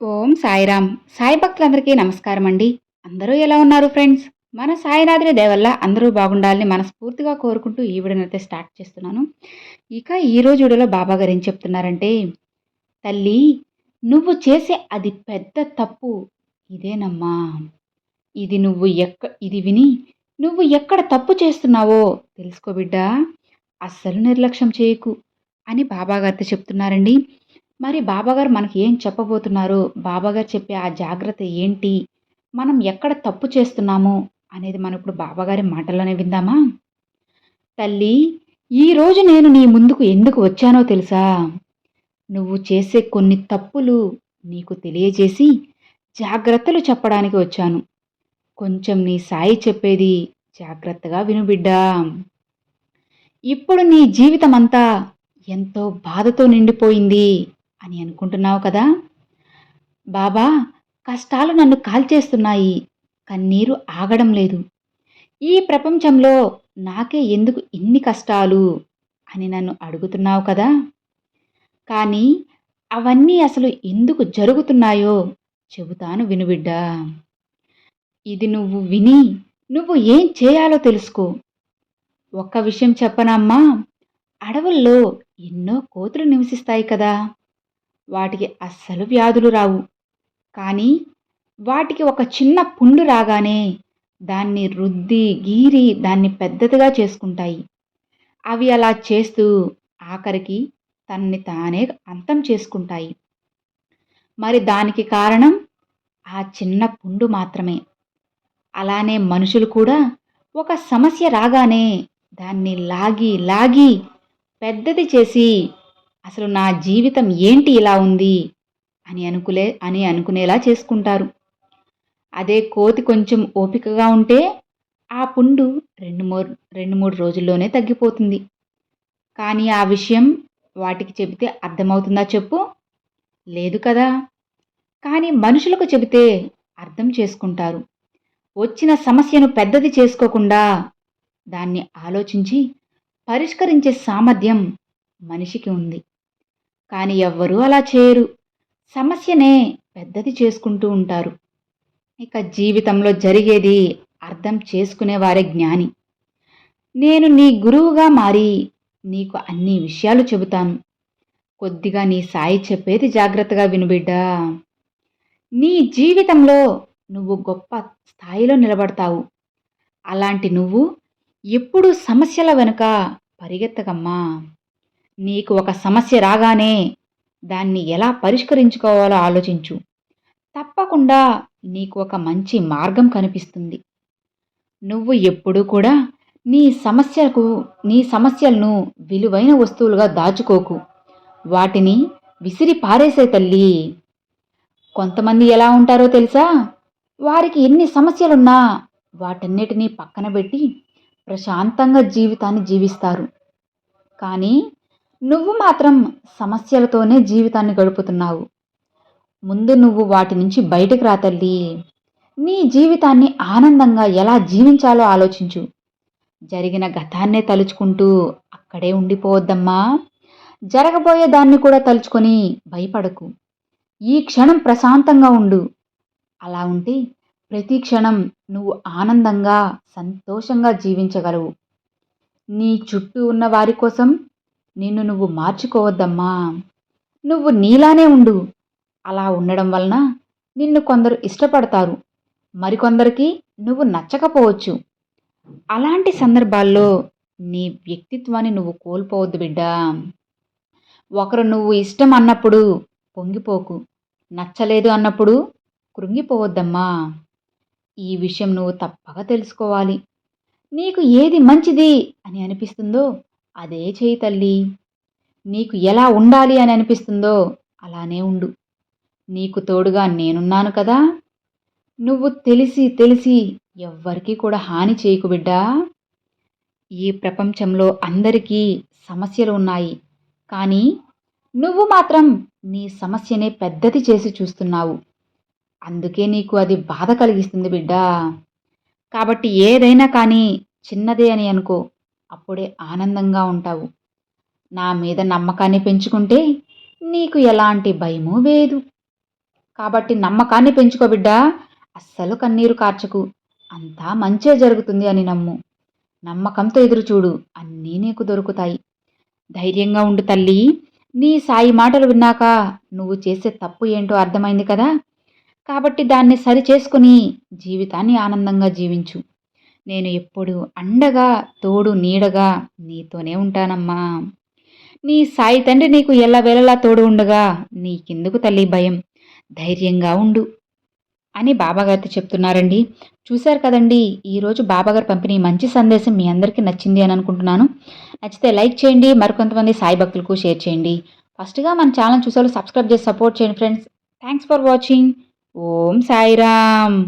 ఓం సాయిరామ్. సాయి భక్తులందరికీ నమస్కారం అండి. అందరూ ఎలా ఉన్నారు ఫ్రెండ్స్? మన సాయినాథుని దేవల్ల అందరూ బాగుండాలని మనస్ఫూర్తిగా కోరుకుంటూ ఈ వీడియోనైతే స్టార్ట్ చేస్తున్నాను. ఇక ఈరోజు వీడియోలో బాబా గారు ఏం చెప్తున్నారంటే తల్లి నువ్వు చేసే అది పెద్ద తప్పు. ఇదేనమ్మా. ఇది నువ్వు ఎక్క ఇది విని నువ్వు ఎక్కడ తప్పు చేస్తున్నావో తెలుసుకో బిడ్డా. అస్సలు నిర్లక్ష్యం చేయకు అని బాబా గారితో చెప్తున్నారండి. మరి బాబాగారు మనకి ఏం చెప్పబోతున్నారు? బాబాగారు చెప్పే ఆ జాగ్రత్త ఏంటి? మనం ఎక్కడ తప్పు చేస్తున్నాము? అనేది మనం ఇప్పుడు బాబాగారి మాటల్లోనే విందామా? తల్లి ఈరోజు నేను నీ ముందుకు ఎందుకు వచ్చానో తెలుసా? నువ్వు చేసే కొన్ని తప్పులు నీకు తెలియజేసి జాగ్రత్తలు చెప్పడానికి వచ్చాను. కొంచెం నీ సాయి చెప్పేది జాగ్రత్తగా వినుబిడ్డా ఇప్పుడు నీ జీవితం అంతా ఎంతో బాధతో నిండిపోయింది. అని అనుకుంటున్నావు కదా? బాబా కష్టాలు నన్ను కాల్చేస్తున్నాయి కన్నీరు ఆగడం లేదు. ఈ ప్రపంచంలో నాకే ఎందుకు ఇన్ని కష్టాలు అని నన్ను అడుగుతున్నావు కదా? కానీ అవన్నీ అసలు ఎందుకు జరుగుతున్నాయో చెబుతాను వినుబిడ్డా ఇది నువ్వు విని నువ్వు ఏం చేయాలో తెలుసుకో. ఒక్క విషయం చెప్పనమ్మా అడవుల్లో ఎన్నో కోతులు నివసిస్తాయి కదా. వాటికి అస్సలు వ్యాధులు రావు. కానీ వాటికి ఒక చిన్న పుండు రాగానే దాన్ని రుద్ది గీరి దాన్ని పెద్దదిగా చేసుకుంటాయి. అవి అలా చేస్తూ ఆఖరికి తన్ని తానే అంతం చేసుకుంటాయి. మరి దానికి కారణం? ఆ చిన్న పుండు మాత్రమే. అలానే మనుషులు కూడా ఒక సమస్య రాగానే దాన్ని లాగి లాగి పెద్దది చేసి అసలు నా జీవితం ఏంటి ఇలా ఉంది? అని అనుకులే అని అనుకునేలా చేసుకుంటారు. అదే కోతి కొంచెం ఓపికగా ఉంటే ఆ పుండు రెండు మూడు రెండు మూడు రోజుల్లోనే తగ్గిపోతుంది. కానీ ఆ విషయం వాటికి చెబితే అర్థమవుతుందా చెప్పు? లేదు కదా. కానీ మనుషులకు చెబితే అర్థం చేసుకుంటారు. వచ్చిన సమస్యను పెద్దది చేసుకోకుండా దాన్ని ఆలోచించి పరిష్కరించే సామర్థ్యం మనిషికి ఉంది. కానీ ఎవ్వరూ అలా చేయరు. సమస్యనే పెద్దది చేసుకుంటూ ఉంటారు. ఇక జీవితంలో జరిగేది అర్థం చేసుకునేవారే జ్ఞాని. నేను నీ గురువుగా మారి నీకు అన్ని విషయాలు చెబుతాను. కొద్దిగా నీ సాయి చెప్పేది జాగ్రత్తగా వినుబిడ్డా నీ జీవితంలో నువ్వు గొప్ప స్థాయిలో నిలబడతావు. అలాంటి నువ్వు ఎప్పుడూ సమస్యల వెనుక పరిగెత్తకమ్మా. నీకు ఒక సమస్య రాగానే దాన్ని ఎలా పరిష్కరించుకోవాలో ఆలోచించు. తప్పకుండా నీకు ఒక మంచి మార్గం కనిపిస్తుంది. నువ్వు ఎప్పుడూ కూడా నీ సమస్యకు నీ సమస్యలను విలువైన వస్తువులుగా దాచుకోకు. వాటిని విసిరి పారేసే తల్లి. కొంతమంది ఎలా ఉంటారో తెలుసా? వారికి ఎన్ని సమస్యలున్నా వాటన్నిటినీ పక్కన పెట్టి ప్రశాంతంగా జీవితాన్ని జీవిస్తారు. కానీ నువ్వు మాత్రం సమస్యలతోనే జీవితాన్ని గడుపుతున్నావు. ముందు నువ్వు వాటి నుంచి బయటకు రా తల్లి. నీ జీవితాన్ని ఆనందంగా ఎలా జీవించాలో ఆలోచించు. జరిగిన గతాన్నే తలుచుకుంటూ అక్కడే ఉండిపోవద్దమ్మా. జరగబోయే దాన్ని కూడా తలుచుకొని భయపడకు. ఈ క్షణం ప్రశాంతంగా ఉండు. అలా ఉంటే ప్రతి క్షణం నువ్వు ఆనందంగా సంతోషంగా జీవించగలవు. నీ చుట్టూ ఉన్న వారి కోసం నిన్ను నువ్వు మార్చుకోవద్దమ్మా. నువ్వు నీలానే ఉండు. అలా ఉండడం వలన నిన్ను కొందరు ఇష్టపడతారు. మరికొందరికి నువ్వు నచ్చకపోవచ్చు. అలాంటి సందర్భాల్లో నీ వ్యక్తిత్వాన్ని నువ్వు కోల్పోవద్దు బిడ్డా. ఒకరు నువ్వు ఇష్టం అన్నప్పుడు పొంగిపోకు. నచ్చలేదు అన్నప్పుడు కృంగిపోవద్దమ్మా. ఈ విషయం నువ్వు తప్పక తెలుసుకోవాలి. నీకు ఏది మంచిది అని అనిపిస్తుందో అదే చేయి తల్లి. నీకు ఎలా ఉండాలి అని అనిపిస్తుందో అలానే ఉండు. నీకు తోడుగా నేనున్నాను కదా. నువ్వు తెలిసి తెలిసి ఎవ్వరికీ కూడా హాని చేయకు బిడ్డా. ఈ ప్రపంచంలో అందరికీ సమస్యలు ఉన్నాయి. కానీ నువ్వు మాత్రం నీ సమస్యనే పెద్దది చేసి చూస్తున్నావు. అందుకే నీకు అది బాధ కలిగిస్తుంది బిడ్డా. కాబట్టి ఏదైనా కానీ చిన్నదే అని అనుకో. అప్పుడే ఆనందంగా ఉంటావు. నా మీద నమ్మకాన్ని పెంచుకుంటే నీకు ఎలాంటి భయమూ వేదు. కాబట్టి నమ్మకాన్ని పెంచుకో బిడ్డా. అస్సలు కన్నీరు కార్చకు. అంతా మంచే జరుగుతుంది అని నమ్ము. నమ్మకంతో ఎదురు చూడు. అన్నీ నీకు దొరుకుతాయి. ధైర్యంగా ఉండు తల్లి. నీ సాయి మాటలు విన్నాక నువ్వు చేసే తప్పు ఏంటో అర్థమైంది కదా? కాబట్టి దాన్ని సరి చేసుకుని జీవితాన్ని ఆనందంగా జీవించు. నేను ఎప్పుడు అండగా తోడు నీడగా నీతోనే ఉంటానమ్మా. నీ సాయి తండ్రి నీకు ఎల్లవేళలా తోడు ఉండగా నీకెందుకు తల్లి భయం? ధైర్యంగా ఉండు అని బాబాగారితో చెప్తున్నారండి. చూశారు కదండి ఈరోజు బాబాగారు పంపిణీ మంచి సందేశం మీ అందరికీ నచ్చింది అని అనుకుంటున్నాను. నచ్చితే లైక్ చేయండి మరికొంతమంది సాయి భక్తులకు షేర్ చేయండి. ఫస్ట్గా మన ఛానల్ చూసారు సబ్స్క్రైబ్ చేసి సపోర్ట్ చేయండి friends. Thanks for watching. Om Sairam.